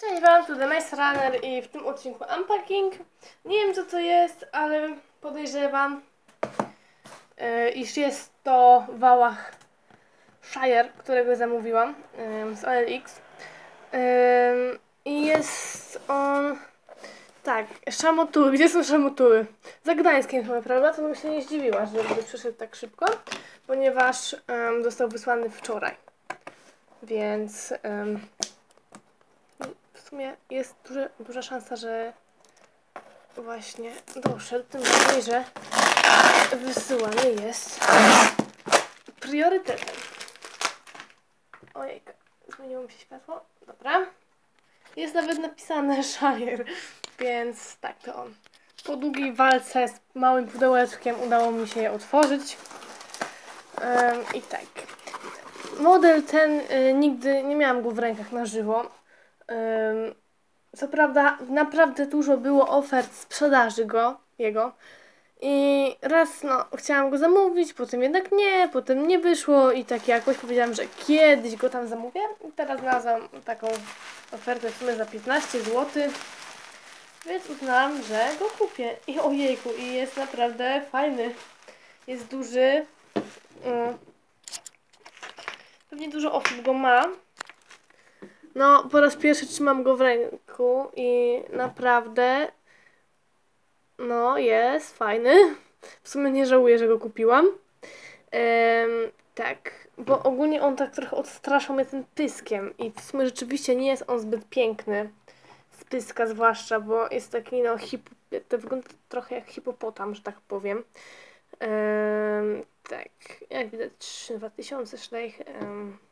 Cześć Wam, tu The Maze Runner i w tym odcinku unpacking. Nie wiem co to jest, ale podejrzewam, yy, iż jest to Wałach Shire, którego zamówiłam yy, z OLX. Yy, I jest on... Tak, szamotuły. Gdzie są szamotuły? Za Gdańskiem chyba, prawda? To bym się nie zdziwiła, że żeby przyszedł tak szybko, ponieważ został wysłany wczoraj. Więc... w sumie jest duże, duża szansa, że właśnie doszedł, tym bardziej, że wysyłany jest priorytetem. Ojejka, zmieniło mi się światło. Dobra. Jest nawet napisane Shire, więc tak to on. Po długiej walce z małym pudełeczkiem udało mi się je otworzyć. Em, I tak. Model ten y, nigdy nie miałam go w rękach na żywo. Co prawda, naprawdę dużo było ofert sprzedaży go, jego. I raz, no, chciałam go zamówić, potem jednak nie, potem nie wyszło i tak jakoś powiedziałam, że kiedyś go tam zamówię. I teraz znalazłam taką ofertę w sumie za 15 zł. Więc uznałam, że go kupię. I ojejku, i jest naprawdę fajny. Jest duży. Ym. Pewnie dużo osób go ma. No, po raz pierwszy trzymam go w ręku i naprawdę, no, jest fajny. W sumie nie żałuję, że go kupiłam. Em, tak, bo ogólnie on tak trochę odstraszał mnie tym pyskiem i w sumie rzeczywiście nie jest on zbyt piękny. Z pyska zwłaszcza, bo jest taki, no, hip, to wygląda trochę jak hipopotam, że tak powiem. Em, tak, jak widać 2000 szlejch. tak.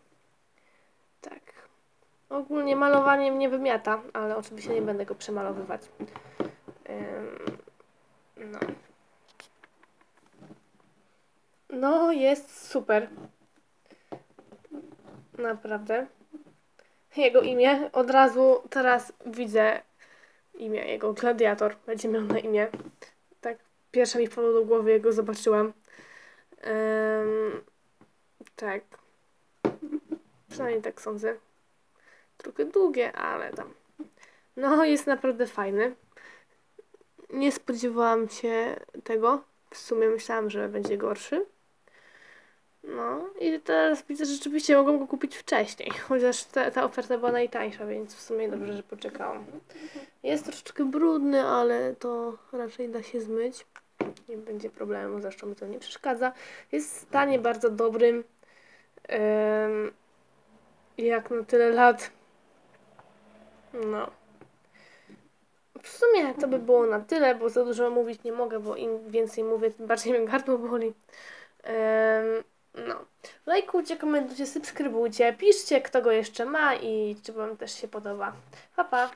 Ogólnie malowanie mnie wymiata, ale oczywiście nie będę go przemalowywać. No. No, jest super. Naprawdę. Jego imię, od razu teraz widzę imię jego, Gladiator będzie miał na imię. Tak, pierwsza mi wpadło do głowy, jak go zobaczyłam. Tak. Przynajmniej tak sądzę trochę długie, ale tam. No, jest naprawdę fajny. Nie spodziewałam się tego. W sumie myślałam, że będzie gorszy. No i teraz widzę, że rzeczywiście mogłam go kupić wcześniej, chociaż ta, ta oferta była najtańsza, więc w sumie dobrze, że poczekałam. Jest troszeczkę brudny, ale to raczej da się zmyć. Nie będzie problemu, zresztą mi to nie przeszkadza. Jest w stanie bardzo dobrym. Jak na tyle lat no. W sumie to by było na tyle, bo za dużo mówić nie mogę, bo im więcej mówię, tym bardziej mnie gardło boli. Em, no. Lajkujcie, komentujcie, subskrybujcie, piszcie, kto go jeszcze ma i czy Wam też się podoba. Pa, pa!